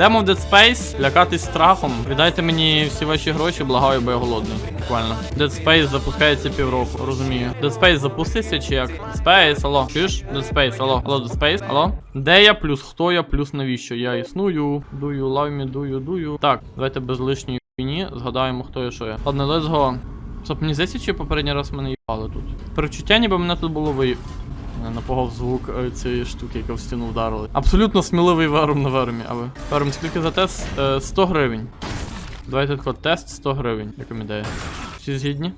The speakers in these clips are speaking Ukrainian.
Йдемо в Dead Space, лякатись страхом. Віддайте мені всі ваші гроші, благаю, бо я голодний. Буквально. Dead Space запускається півроку, розумію. Dead Space запустився чи як? Space, алло. Чуєш? Dead Space, алло. Алло, Dead Space, алло. Де я плюс хто я плюс навіщо? Я існую. Дую, love me, дую, дую. Так, давайте без лишньої хуйні згадаємо, хто я що я. Ладно, let's go. Стоп, мені здається, чи попередній раз мене їбали тут. Перечуття, ніби мене тут було ви. Напугав звук е, цієї штуки, яка в стіну вдарили. Абсолютно сміливий верум на вермі, а ви. Верум, скільки за тест? Е, 100 гривень. Давайте тако, тест 100 гривень, як вам ідея. Всі згідні?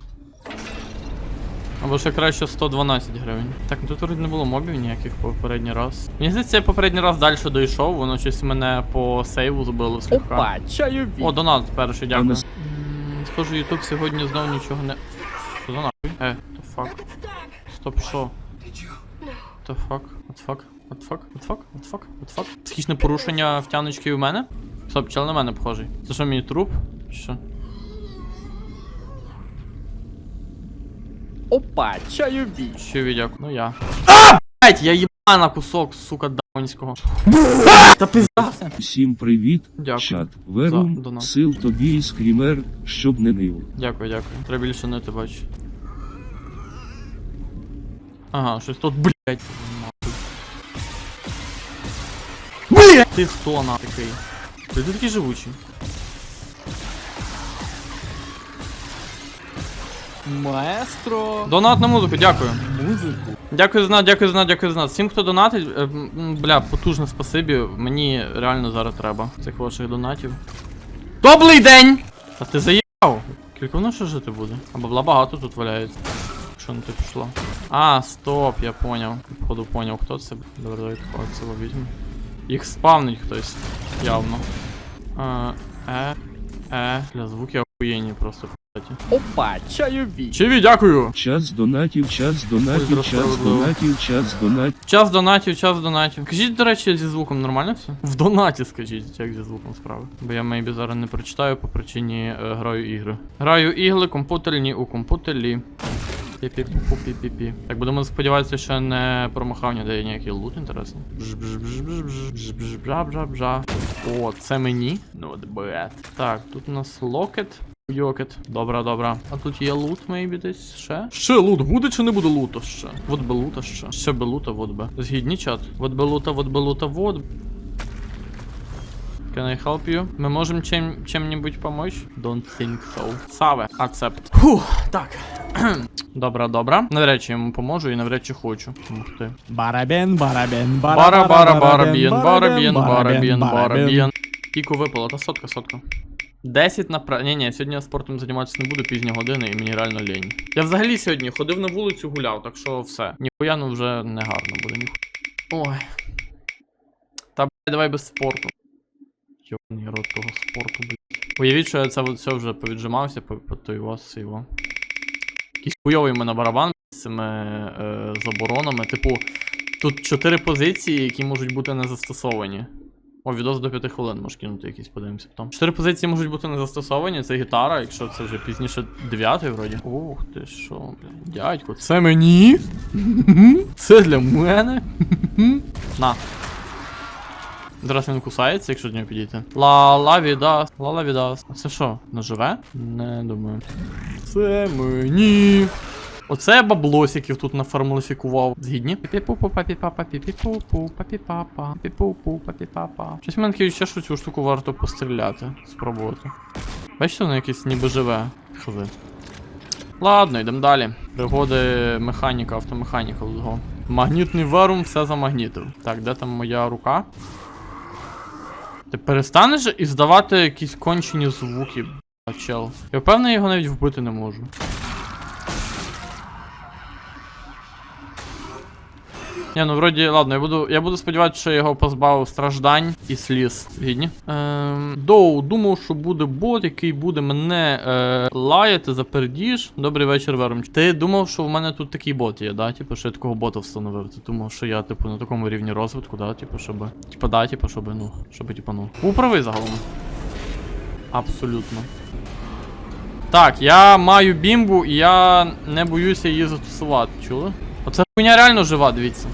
Або ще краще 112 гривень. Так, ну тут не було мобів ніяких попередній раз. Мені здається, я попередній раз далі дійшов, воно щось мене по сейву збило слегка. Опа, чайові. О, донат перший, дякую. Схоже, Ютуб сьогодні знову нічого не. Що за нахуй? Е, то фак. Стоп, що? The fuck? What fuck? What fuck? What fuck? What fuck? What fuck? Психічне порушення втяночки у мене? Стоп, чел на мене похожий. Це що, мій труп? Чи Що? Опа, чайові. Що відяк? Ну я. А! Блять, я їба на кусок, сука, даунського. Та пизда. Всім привіт, Дякую. чат. За Верум, донат. сил тобі і скрімер, щоб не нив. Дякую, дякую. Треба більше не ти бачу. Ага, щось тут, блять. Блять! Ти хто на такий? Ти такий живучий. Маестро. Донат на музику, дякую. Музику. Дякую за знат, дякую за знат, дякую за знат. Всім, хто донатить, е, бля, потужне спасибі. Мені реально зараз треба цих ваших донатів. Добрий день! А ти заїбав? Кілька воно ще жити буде? А бабла багато тут валяється. Що не ти пішло? А, стоп, я поняв. Походу поняв, хто це. Добре, давай такого цього візьму. Їх спавнить хтось. Явно. Е, е, е. Бля, звуки охуєнні просто, кстати. Опа, чайові. Чиві, дякую! Час донатів, час донатів, час донатів, час донатів. Час донатів, час донатів. Скажіть, до речі, зі звуком нормально все? В донаті скажіть, як зі звуком справи. Бо я мейбі зараз не прочитаю по причині е, граю ігри. Граю ігли комп'ютерні у комп'ютері. Пі-пі-пу-пі-пі-пі. Так будемо сподіватися, що не промахав ніде ніякий лут інтересний. Бж-бж-бж-бж-бж-бж-бж-бж-бж. О, це мені? Ну, бет. Так, тут у нас локет. Йокет. Добра, добра. А тут є лут, мейбі десь ще? Ще лут буде чи не буде лута ще? Вот би лута ще. Ще би лута, вот би. Згідні чат. Вот би лута, вот би лута, вот. Can I help you? Ми можемо чим, чим-нибудь помочь? Don't think so. Саве, accept. Фух, так. добра, добра. Навряд чи йому поможу і навряд чи хочу. Ух ти. Барабен, барабен, Бара, бара, барабін, барабін, барабін, барабін. Кіку випало, та сотка, сотка. 10 на пра... Ні, ні, сьогодні я спортом займатися не буду пізня години і мені реально лінь. Я взагалі сьогодні ходив на вулицю гуляв, так що все. Ніхуя ну вже не гарно буде, ніхуя. Ой. Та блядь, давай без спорту. Йобаний рот того спорту, блядь. Уявіть, що я це все вже повіджимався, по, по той вас його. Якийсь хуйовий мене барабан з цими е, заборонами. Типу, тут 4 позиції, які можуть бути не застосовані. О, відос до 5 хвилин можеш кинути якийсь, подивимося потім. Чотири позиції можуть бути не застосовані, це гітара, якщо це вже пізніше 9 вроді. Ух ти що, блядь, дядько, це мені? Це для мене? На. Зараз він кусається, якщо до нього підійти. Ла-ла відас, ла-ла відас. А це що, наживе? Не думаю. Це мені. Оце баблосиків тут нафармалифікував. Згідні? Щось мене таке відчуття, що цю штуку варто постріляти, спробувати. Бачите, воно якесь ніби живе. Хази. Ладно, йдемо далі. Пригоди механіка, автомеханіка. Магнітний варум все замагнітив. Так, де там моя рука? Ти перестанеш іздавати якісь кончені звуки, чел. Я впевнений, його навіть вбити не можу. Ні, ну вроді, ладно, я буду, я буду сподіватися, що я його позбавив страждань і сліз. Гідні? Ем, Доу, думав, що буде бот, який буде мене е, лаяти за пердіж. Добрий вечір, Вером. Ти думав, що в мене тут такий бот є, да? Типу, що я такого бота встановив. Ти думав, що я, типу, на такому рівні розвитку, да? Типу, щоб. Типа, да, типу, щоб, ну, щоб, типу, ну. Був загалом. Абсолютно. Так, я маю бімбу і я не боюся її застосувати, чули? Оце хуйня реально жива, дивіться.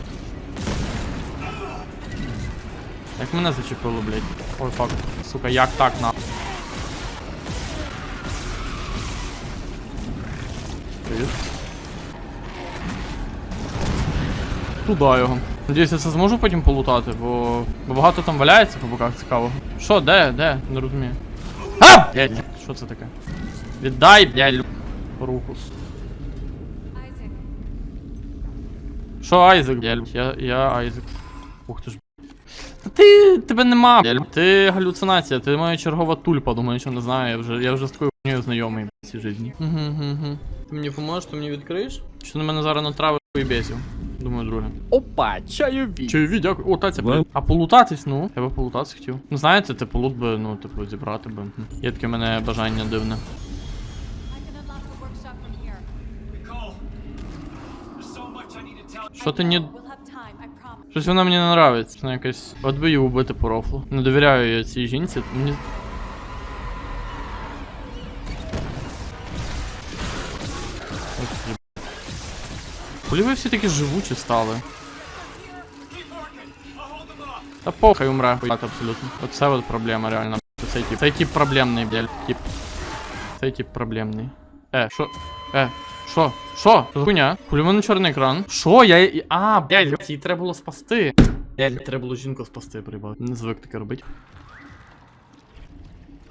Як мене зачепило, блядь. Ой, фак. Сука, як так на. Привіт. Туда його. Надіюсь, я це зможу потім полутати, бо, бо багато там валяється по боках цікавого. Що, де, де? Не розумію. А! Блядь, що це таке? Віддай, блядь, руку. Що Айзек, блядь? Я, я Айзек. Ух ти ж. Та ти, тебе нема, блядь. Ти галюцинація, ти моя чергова тульпа, думаю, що не знаю, я вже, я вже з такою хуйнею знайомий в цій житті. Угу, угу. Ти мені поможеш, ти мені відкриєш? Що на мене зараз натравив і бесів? Думаю, друге. Опа, чайові. Чайові, дякую. О, таця, блядь. А полутатись, ну? Я би полутатись хотів. Ну знаєте, типу, лут би, ну, типу, зібрати би. Є таке в мене бажання дивне. Що ти не. We'll have time, I promise. Щось вона мені не нравиться. Вона якась. От би її убити по рофлу. Не довіряю я цій жінці. Мені. Ох, їб- Коли ви всі такі живучі стали? Keep working. I'll hold them off. Та похай умре, хуяк абсолютно. Оце от проблема реально. Цей тип. Цей тип проблемний, блядь, тип. Цей тип проблемний. Е, що? Е, Що? Що? Хуйня? Хули чорний екран? Що? Я. А, блядь, її треба було спасти. Блядь, треба було жінку спасти, приїбав. Не звик таке робити.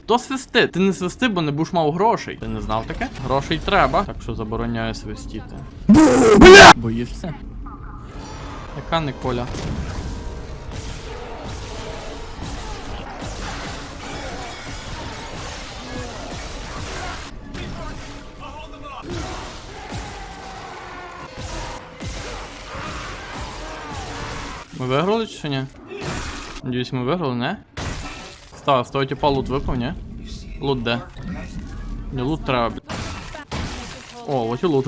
Хто свисти? Ти не свисти, бо не будеш мав грошей. Ти не знав таке? Грошей треба. Так що забороняю свистіти. Боїшся? Яка не Ми виграли чи ні? Надіюсь, ми виграли, не? Став, з того типа лут випав, ні? Лут де? Не лут треба, бля. О, от і лут.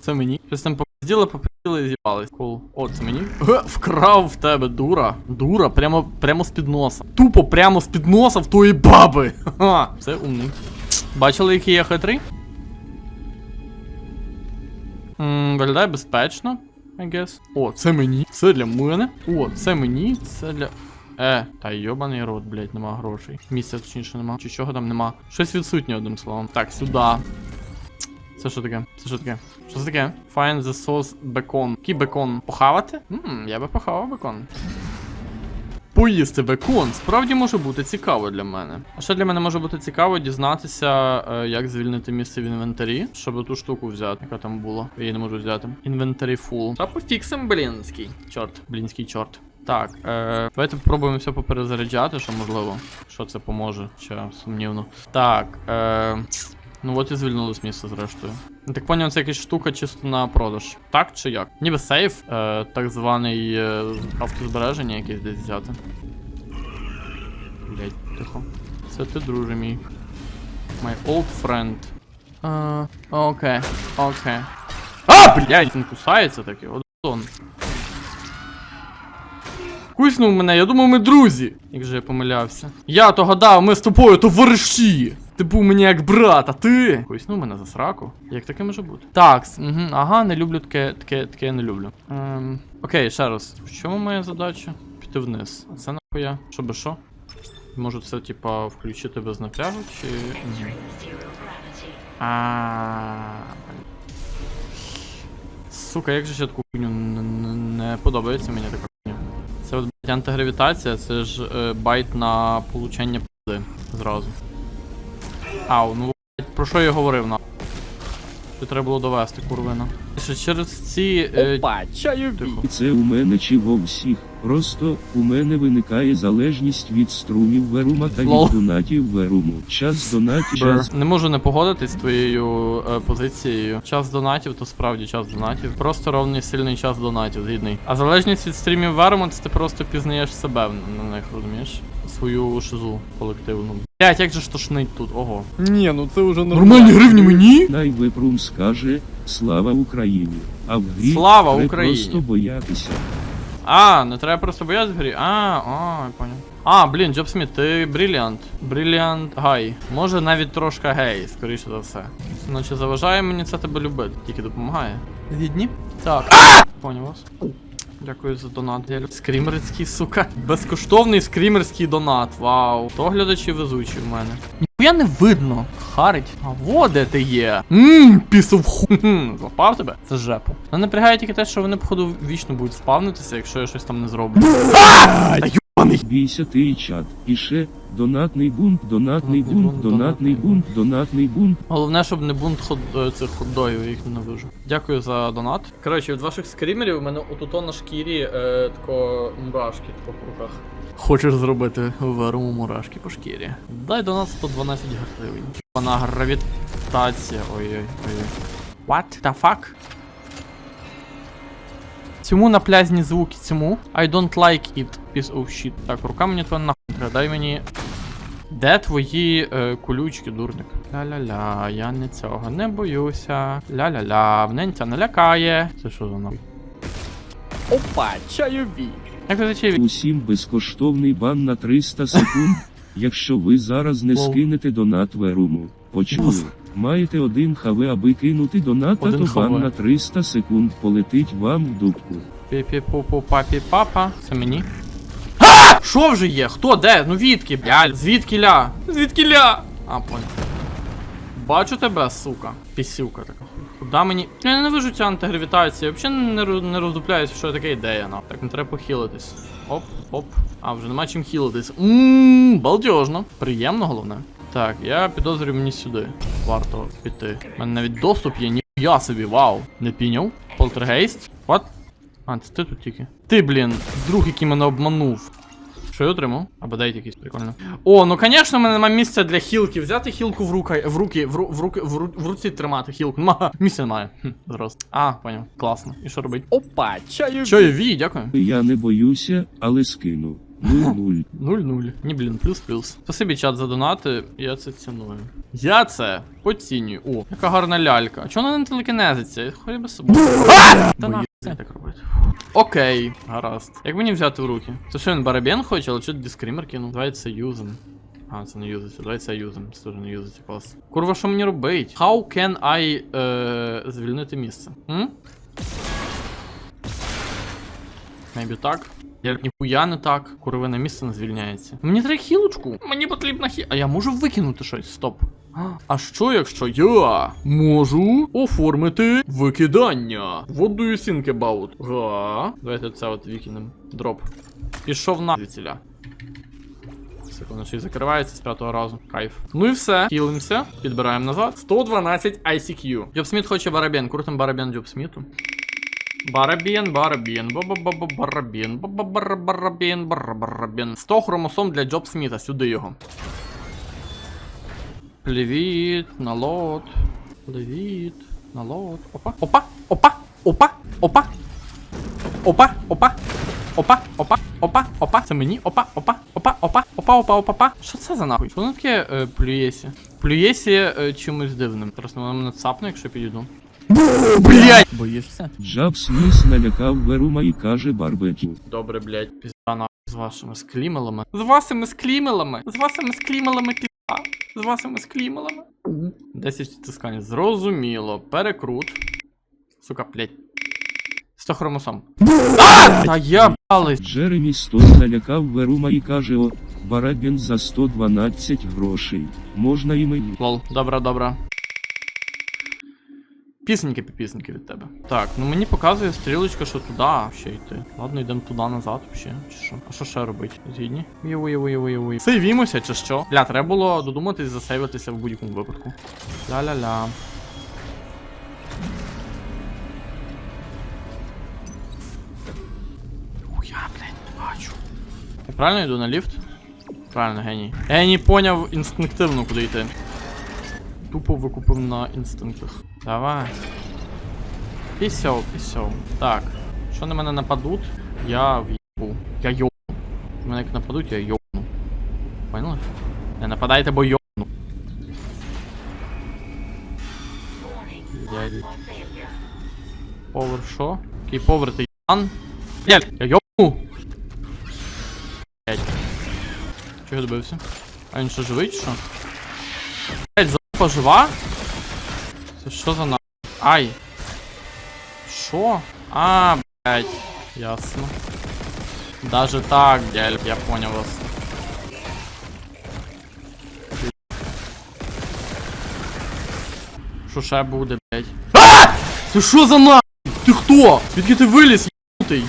Це мені. Щось там попізділи, попізділи і з'їбались. Кул. О, це мені. Вкрав в тебе, дура. Дура, прямо, прямо з-під носа. Тупо прямо з-під носа в тої баби. Ха, це умний. Бачили, який я хитрий? Виглядає безпечно, I guess. О, це мені. Це для мене. О, це мені. Це для. Е, та йобаний рот, блять, нема грошей. Місця точніше нема. Чи чого там нема? Щось відсутнє, одним словом. Так, сюди. Це що таке? Це що таке? Що це таке? Find the sauce bacon. Який бекон? Похавати? Ммм, я би похавав бекон. Поїсти бекон справді може бути цікаво для мене. А ще для мене може бути цікаво дізнатися, е, як звільнити місце в інвентарі, щоб ту штуку взяти, яка там була. Я її не можу взяти. Інвентарі фул. Та пофіксим, блінський. Чорт, блінський чорт. Так, е, давайте попробуємо все поперезаряджати, що можливо. Що це поможе, чи сумнівно. Так, е, ну от і звільнилось місце зрештою. Так поняв, це якась штука чисто на продаж. Так чи як? Ніби сейф, е, так званий е, автозбереження якесь десь взяти. Блять, тихо. Це ти, друже мій. My old friend. Окей, окей. А, блядь, він кусається таки, от он. Куснув мене, я думав, ми друзі. Як же я помилявся. Я то гадав, ми з тобою товариші. Ти був мені як брат, а ти. Куснув мене за сраку. Як таке може бути? Так, угу, ага, не люблю таке, таке, таке я не люблю. Ем, окей, ще раз. В чому моя задача? Піти вниз. А це нахуя? Щоб що? Можу це, типа, включити без напрягу, чи. А. Сука, як же ще таку хуйню не подобається мені така хуйня. Це от, блядь, антигравітація, це ж е, байт на получення пизди зразу. Ау, ну про що я говорив на? Це треба було довести, курвина. Що через ці. Е, Опа, чаю. це у мене чи во всіх. Просто у мене виникає залежність від струмів Верума та Лол. від донатів Веруму. Час донатів, час Не можу не погодитись з твоєю е, позицією. Час донатів, то справді час донатів. Просто ровний сильний час донатів, згідний. А залежність від стрімів Верму, це ти просто пізнаєш себе на них, розумієш? Свою шизу колективну. Блять, як же ж тошнить тут, ого. Ні, ну це вже Нормальні гривні мені? Найвепрум скаже Слава Україні! А в грі Слава треба Україні! просто боятися. А, не треба просто боятися в грі. А, о, я понял. А, блін, Джоб Сміт, ти бриліант. Бриліант гай. Може навіть трошки гей, скоріше за все. Наче заважає мені це тебе любити, тільки допомагає. Згідні? Так. Поняв вас. Дякую за донат. Я люблю. Скрімерський, сука. Безкоштовний скрімерський донат. Вау. То глядачі везучі в мене. Ніхуя не видно. Харить. А во де ти є. Ммм, пісов ху. Запав тебе? Це жепу. Ну напрягає тільки те, що вони, походу, вічно будуть спавнитися, якщо я щось там не зроблю. Йобаний. Бійся ти і чат. І донатний бунт, донатний бунт, донатний бунт, донатний бунт. Головне, щоб не бунт ход... е, цих ходдоїв, я їх ненавижу. Дякую за донат. Коротше, від ваших скрімерів у мене отуто на шкірі е, тако мурашки тако по руках. Хочеш зробити веру мурашки по шкірі? Дай донат 112 гривень. Вона гравітація. Ой-ой, ой. What the fuck? Цьому на пляжні звуки, цьому. I don't like it, piece of shit. Так, рука мені твоя нахуй треба, дай мені де твої е, колючки, дурник? Ля-ля-ля, я не цього не боюся. Ля-ля-ля, вненця не лякає. Це що за нахуй? Опа, чайові. Як це чи Усім безкоштовний бан на 300 секунд, якщо ви зараз не скинете донат веруму. Почули? Маєте один хаве, аби кинути донат, а Один то бан хаве. на 300 секунд полетить вам в дупку. пі пу пу папі папа Це мені. А! Що вже є? Хто? Де? Ну відки? Бля, звідки ля? Звідки ля? А, понял. Бачу тебе, сука. Пісюка така. Куда мені. Я ненавижу цю антигравітацію. Я взагалі не, не роздупляюсь, що таке ідея, на. Так, не треба похилитись. Оп, оп. А, вже нема чим хілитись. Ммм, балдежно. Приємно, головне. Так, я підозрюю мені сюди. Варто піти. У мене навіть доступ є, ніхуя собі, вау. Не піняв? Полтергейст? What? А, це ти тут тільки. Ти, блін, друг, який мене обманув. Що я отримав? Або дайте якийсь прикольно. О, ну звісно, в мене немає місця для хілки. Взяти хілку в руки, в руки, в, ру, в руки, в, ру, в руці тримати хілку. Нема. Місця немає. Хм, зрос. А, поняв. Класно. І що робить? Опа, чайові. Чайові, дякую. Я не боюся, але скину. 0-0. 0-0. Ні, блін, плюс-плюс. Спасибі, чат, за донати. Я це ціную. Я це оцінюю. О, яка гарна лялька. А Чого вона не телекінезиться? Хай би собою. Та нахуй це так робити. Окей, гаразд. Як мені взяти в руки? Це що він барабен хоче, але що дискример кинув? Давай це юзом. А, це не юзиться. Давай це юзом. Це теж не юзиться клас. Курва, що мені робить? How can I е, звільнити місце? М? Maybe так. Я ніхуя не так. Куровине місце не звільняється. Мені треба хілочку. Мені потрібна хі. А я можу викинути щось. Стоп. А що, якщо я можу оформити викидання? What do you think about? Га. Давайте це от викинемо. Дроп. Пішов на звідсіля. Секунду, ще й закривається з п'ятого разу. Кайф. Ну і все. Хілимося. Підбираємо назад. 112 ICQ. Джобсміт хоче барабен. Крутим барабен Джобсміту. Барабін, барабін, ба-ба-ба-ба, барабін, ба-ба-ба-барабін, 100 хромосом для Джоб Сміта, сюди його. Привіт, налот. Привіт, налот. Опа, опа, опа, опа, опа. Опа, опа. Опа, опа, опа, опа. Це мені. Опа, опа, опа, опа, опа, опа, опа, опа. Що це за нахуй? Воно таке е, плюєсі? Плюєсі е, чимось дивним. Зараз воно мене цапне, якщо підійду. Блять! Боїшся? Джаб Сміс налякав Верума і каже барбекю. Добре, блять, пізда нахуй з вашими склімелами. З вашими склімелами. З вашими склімелами пізда. З вашими склімелами. 10 тискань. Зрозуміло. Перекрут. Сука, блять. 100 хромосом. А! Та я бали. Джеремі Стон налякав Верума і каже о, барабін за 112 грошей. Можна і мені. Лол, добре, добре. Пісеньки піпісники від тебе. Так, ну мені показує стрілочка, що туди ще йти. Ладно, йдемо туди назад ще. Чи що? А що ще робити? Згідні? Уй-уй-уй-уй-уй. Сейвімося, чи що? Бля, треба було додуматись засейвитися в будь-якому випадку. Ля-ля-ля. Хуя, блядь, не бачу. Я правильно йду на ліфт? Правильно, геній. Геній поняв інстинктивно, куди йти. Тупо викупив на інстинктах. Давай. Пісьов, пісьов. Так. Що на мене нападуть, я в'їбу. Я йобну. Мене як нападуть, я йобну. Поняли? Не нападайте, бо йобну. Дядь. Повер що? Який повер ти ян? Блядь, я йобну! Блядь. Чого я добився? А він що живий чи що? Блядь, залупа жива? Це що за на... Ай. Що? А, блядь. Ясно. Даже так, дядь, я понял вас. Що ще буде, блядь? А! Ти що за на? Ти хто? Звідки ти виліз, єбнутий?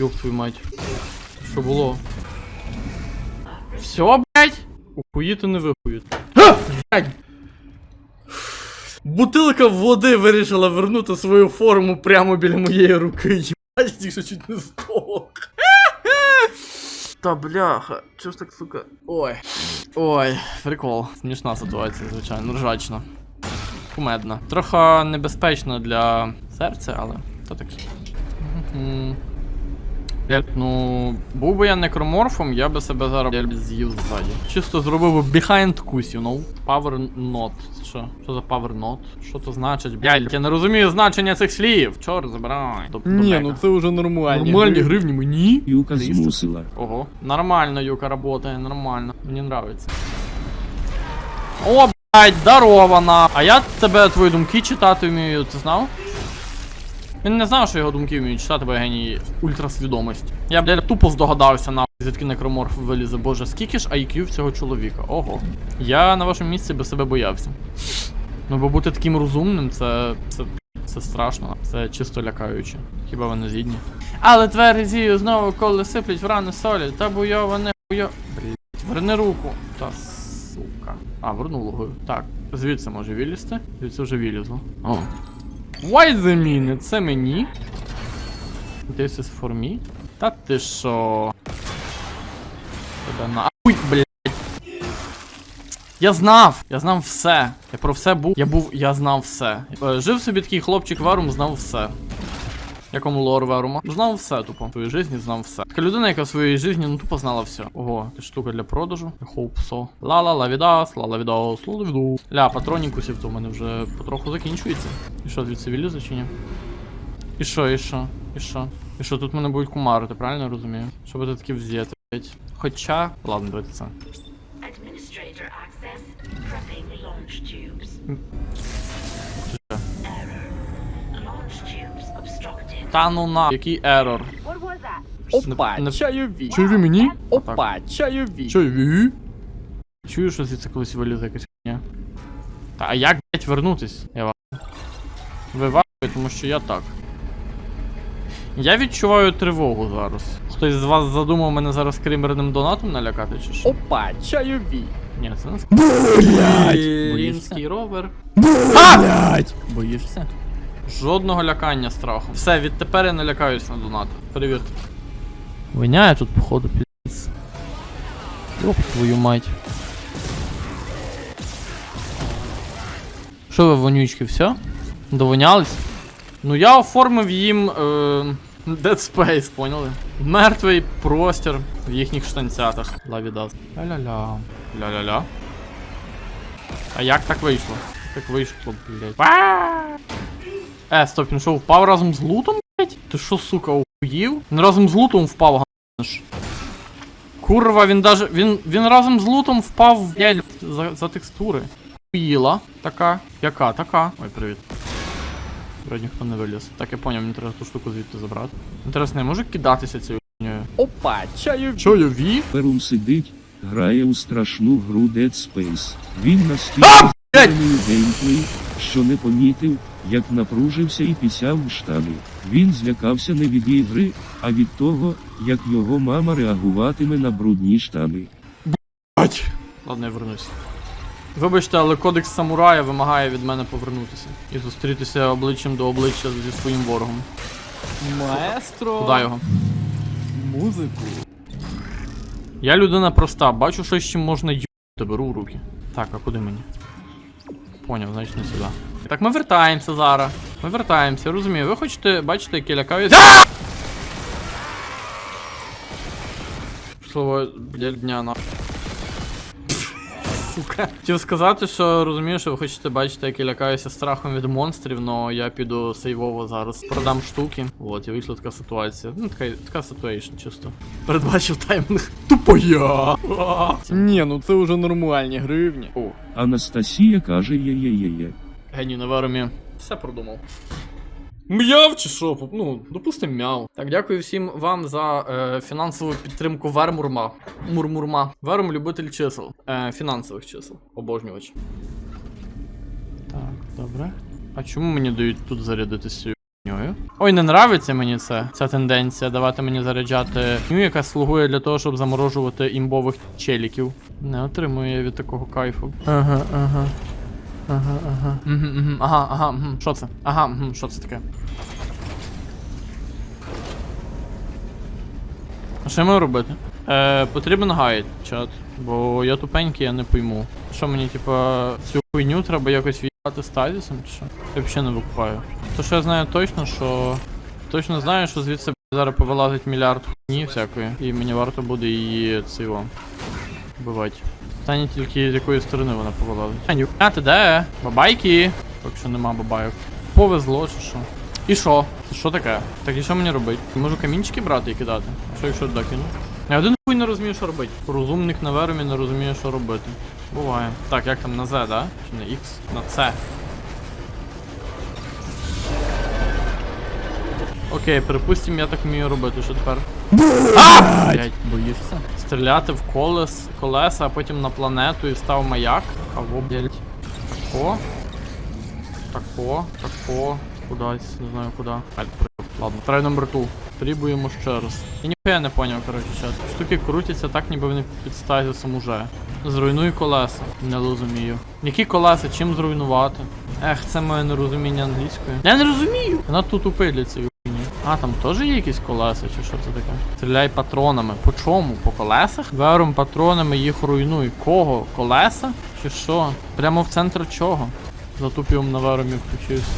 Ёб твою мать. Що було? Все, блядь? Ухуїти не вихуїти. А! Блядь! Бутилка води вирішила вернути свою форму прямо біля моєї руки. Єбать, тільки чуть не здох. Та бляха, чого ж так, сука. Ой. Ой, прикол. Смішна ситуація, звичайно, ржачна. Кумедна. Трохи небезпечно для серця, але то таке. Ну, був би я некроморфом, я би себе зараз з'їв ззаді. Чисто зробив би behind кусь, you know? Power not. Що? Що за power not? Що то значить? Блядь, я не розумію значення цих слів. Чорт, забирай. До, до Ні, ну це вже нормальні. Нормальні гривні мені? Юка змусила. Ого. Нормально, Юка работает, нормально. Мені нравится. О, блядь, здорово, на. А я тебе твої думки читати вмію, ти знав? Він не знав, що його думки вміють читати, бо геній ультрасвідомості. Я, блядь, тупо здогадався, нахуй, звідки некроморф вилізе. Боже, скільки ж IQ в цього чоловіка? Ого. Я на вашому місці би себе боявся. Ну, бо бути таким розумним, це. це. Це страшно, це чисто лякаюче. Хіба ви не згідні? Але тверезію знову коли сиплять в рани солі, та буйова не буйо. Блять, верни руку. Та сука. А, вернув логою. Так, звідси може вилізти. Звідси вже вилізло. О. Why the mean? Це мені. This is for me. Та ти що? Тебе на. Ой, блядь. Я знав! Я знав все. Я про все був. Я був. Я знав все. Е, Жив собі такий хлопчик Варум, знав все. Якому лор Верума. Знав все, тупо. В своїй житті знав все. Така людина, яка в своїй житті, ну тупо знала все. Ого, це штука для продажу. I hope. Ла-ла ла відас, ла ла відас, ла ла віду. Ля, патронікусів то в мене вже потроху закінчується. І що, звідси вилізе чи ні? І що, і що? І що? І що, тут мене будуть кумарити, правильно я розумію? Що буде таке взяти, блять. Хоча. Ладно, давайте це. Та ну на. Який ерор? Опа, Не- не- чайові. Мені? Опа, чайові. Чуєш? Чуєш, що звідси колись вилізе якась хуйня? Та а як, блять, вернутись? Я ва. Ви тому що я так. Я відчуваю тривогу зараз. Хтось з вас задумав мене зараз кримерним донатом налякати, чи що? Опа, чайові. Ні, це не ск- Блять. Лінський ровер. Блять. Боїшся? Жодного лякання страху. Все, відтепер я не лякаюсь на донат. Перевірте. Виняє тут, походу, піздець. Йоп твою мать. Що ви, вонючки, все? Довонялись? Ну я оформив їм е, Dead Space, поняли? Мертвий простір в їхніх штанцятах. Лавідас. Ля-ля-ля. Ля-ля-ля. А як так вийшло? Так вийшло, блядь. Е, стоп, він що, впав разом з лутом, блядь? Ти що, сука, охуїв? Він разом з лутом впав, ганш. Курва, він даже. Він, він разом з лутом впав, блядь, за, за текстури. Хуїла. Така. Яка? Така. Ой, привіт. Вроді ніхто не виліз. Так я поняв, мені треба ту штуку звідти забрати. Інтересно, я можу кидатися цією хуйнею? Опа, чайові. Чойові? Перум сидить, грає у страшну гру Dead Space. Він настільки геймплей, що не помітив, як напружився і пісяв в штани. Він злякався не від ігри, а від того, як його мама реагуватиме на брудні штани. Бать. Ладно, я вернусь. Вибачте, але кодекс самурая вимагає від мене повернутися і зустрітися обличчям до обличчя зі своїм ворогом. Маестро. Куда його? Музику. Я людина проста, бачу щось, чим можна юти, беру в руки. Так, а куди мені? Поняв, значить не сюди. Так, ми вертаємося зараз. Ми вертаємося, розумію. Ви хочете бачити, як я лякаюсь. Слово для дня на. Сука. Хотів сказати, що розумію, що ви хочете бачити, як я лякаюся страхом від монстрів, но я піду сейвово зараз. Продам штуки. От, і вийшла така ситуація. Ну, така, така ситуейшн, чисто. Передбачив таймінг. Тупо я. Ні, ну це вже нормальні гривні. О, Анастасія каже є-є-є-є. Геній на верумі. Все продумав. М'яв чи що? Ну, допустим, мяв. Так, дякую всім вам за е, фінансову підтримку Вермурма. Мурмурма. Верм любитель чисел. Е, фінансових чисел. Обожнювач. Так, добре. А чому мені дають тут зарядитися? Ой, не нравиться мені це, ця тенденція давати мені заряджати ню, яка слугує для того, щоб заморожувати імбових челіків. Не отримую я від такого кайфу. Ага, ага. Ага, ага. Угу, угу. Ага, ага, угу. Що це? Ага, угу. що це таке? А що я маю робити? Е, потрібен гайд, чат. Бо я тупенький, я не пойму. Що мені, типа, цю хуйню треба якось в'їхати стазісом, чи що? Я взагалі не викупаю. То що я знаю точно, що. Точно знаю, що звідси зараз повилазить мільярд хуйні всякої, і мені варто буде її цього вбивати. Питання тільки з якої сторони вона повилазить. А, ні, а ти де? Бабайки! Поки що нема бабайок. Повезло чи що? І що? Це що таке? Так і що мені робити? Можу камінчики брати і кидати? А що якщо туди кину? Я один хуй не розумію, що робити. Розумник на вермі не розуміє, що робити. Буває. Так, як там на Z, да? Чи на X? На C. Окей, припустим, я так вмію робити, що тепер. Блять, боїшся? Стріляти в колес, колеса, а потім на планету і став маяк. Або, блять. Тако. Тако, тако. Кудись, не знаю куди. Ладно, трай номер ту. Требуємо ще раз. Я ніхуя не поняв, коротше, чат. Штуки крутяться так, ніби вони під стазісом уже. Зруйнуй колеса. Не розумію. Які колеса, чим зруйнувати? Ех, це моє нерозуміння англійської. Я не розумію! Вона тут хуйні. А, там теж є якісь колеса, чи що це таке? Стріляй патронами. По чому? По колесах? Вером патронами їх руйнуй. Кого? Колеса? Чи що? Прямо в центр чого? За тупіум на веромі включився.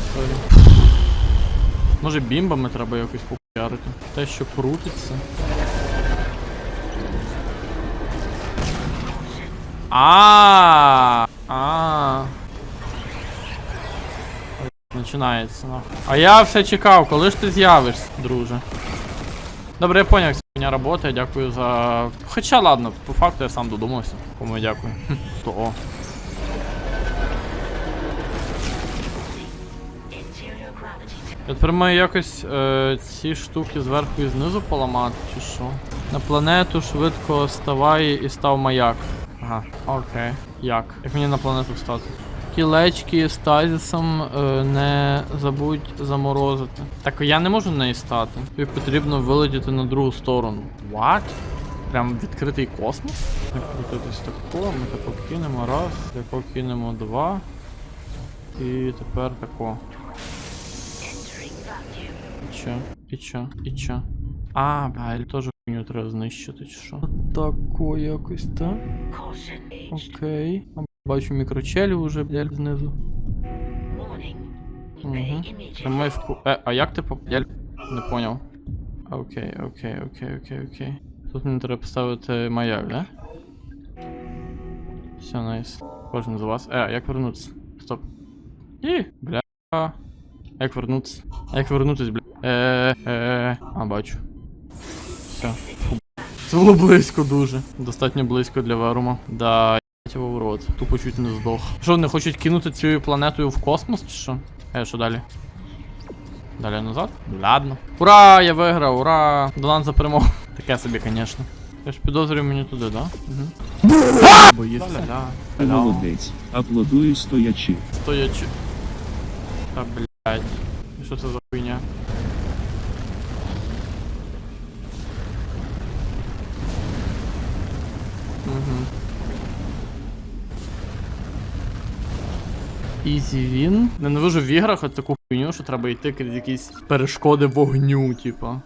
Може бімбами треба якось попіарити. Те, що крутиться. А, а. Починається, нахуй. А я все чекав, коли ж ти з'явишся, друже. Добре, я поняв, як хуйня працює, дякую за. Хоча ладно, по факту я сам додумався. Кому я дякую. То. Я тепер маю якось е, ці штуки зверху і знизу поламати, чи що? На планету швидко ставай і став маяк. Ага, окей. Як? Як мені на планету встати? Кілечки з тазісом е, не забудь заморозити. Так я не можу неї стати. Тобі потрібно вилетіти на другу сторону. What? Прям відкритий космос? Так, крутитись тако, ми тако кинемо раз, тако кинемо два. І тепер тако. І чо? І чо? І чо? А, блядь, теж хуйню треба знищити, чи що? Тако якось, так? Окей. А, Бачу мікрочелі вже, блядь, знизу. Угу. Тримай в. Е, а як ти поп... Я не поняв. Окей, окей, окей, окей, окей. Тут мені треба поставити маяк, да? Все, найс. Кожен з вас. Е, а як вернутися? Стоп. І, бля. Як вернутися? Як вернутися, бля? Е, е, а, бачу. Все. Це було близько дуже. Достатньо близько для Верума. Да, я його в рот. Тупо чуть не здох. Що, вони хочуть кинути цією планетою в космос, чи що? Е, що далі? Далі назад? Ладно. Ура! Я виграв, ура! Донат за перемогу. Таке собі, звісно. Я ж підозрюю мені туди, да? Угу. Боїшся? Ти молодець. Аплодую стоячи. Стоячи. Та блядь. Що це за хуйня? Easy win. Ненавижу в іграх от таку хуйню, що треба йти крізь якісь перешкоди вогню, типа.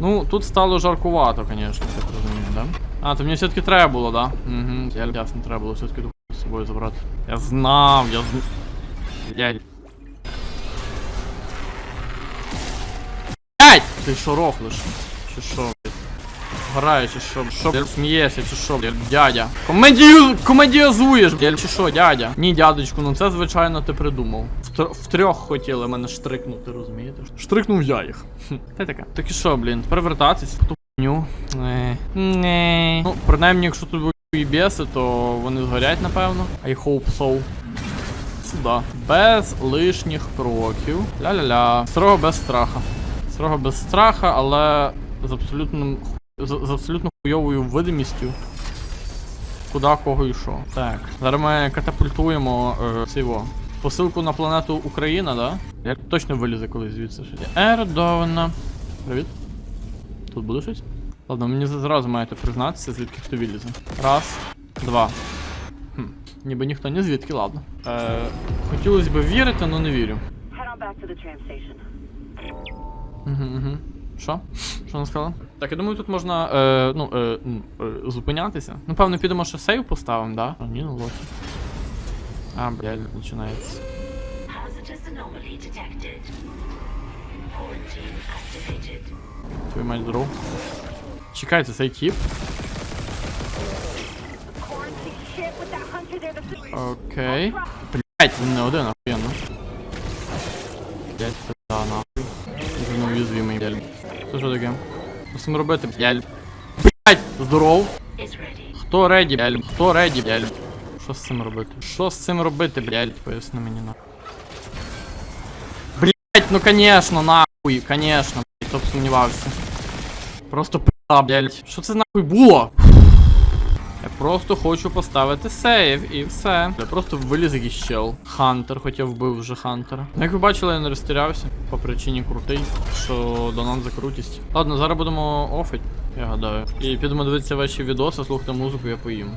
Ну, тут стало жаркувато, звісно, так розумію, да? А, то мені все-таки треба було, да? Угу. Я ясно, треба було все-таки ту з собою забрати. Я знав, я знав. Блядь. Блядь! Ти що рофлиш? Чи що, Граєш, чи що? Що, блядь, смієшся, чи що, блядь, дядя? Комедію, комедіазуєш, блядь, чи що, дядя? Ні, дядечку, ну це, звичайно, ти придумав. В, трьох хотіли мене штрикнути, розумієте? Штрикнув я їх. Та таке. Так і що, блін, тепер вертатись, ту хуйню. Не. Не. Ну, принаймні, якщо тут будуть біси, то вони згорять, напевно. I hope so. Сюди. Без лишніх кроків. Ля-ля-ля. Строго без страха. Строго без страха, але з абсолютним з, з абсолютно хуйовою видимістю. Куда кого і що. Так. Зараз ми катапультуємо е, цього. Посилку на планету Україна, да? Я точно вилізе колись звідси. Ердована. Привіт. Тут буде щось? Ладно, мені зразу маєте признатися, звідки хто вилізе. Раз, два. Хм. Ніби ніхто не звідки, ладно. Е, хотілося б вірити, але не вірю. Угу, угу. Що? Що вона сказала? Так, я думаю, тут можна е, ну, е, е, зупинятися. Ну, певно, підемо, що сейв поставимо, да? А, ні, ну лохи. А, блядь, починається. Твою мать здоров. Чекайте, цей тип. Окей. Блять, він не один, охуєнно. Блять, пизда, нахуй. Він уязвимий, блядь. Це що таке? Що з цим робити, блядь? Блять, здоров. Is ready. Хто реді, блядь? Хто реді, блядь? Що з цим робити? Що з цим робити, блядь? Поясни мені на. Блять, ну конечно, нахуй, конечно, блядь, хто б сумнівався. Просто пизда, блядь. Що це нахуй було? Просто хочу поставити сейв і все. Я просто виліз якийсь чел. Хантер, хоча вбив вже Хантера. Ну, Як ви бачили, я не розтірявся по причині крутий, що донат за крутість. Ладно, зараз будемо офить, я гадаю. І підемо дивитися ваші відоси, слухати музику, я поїм.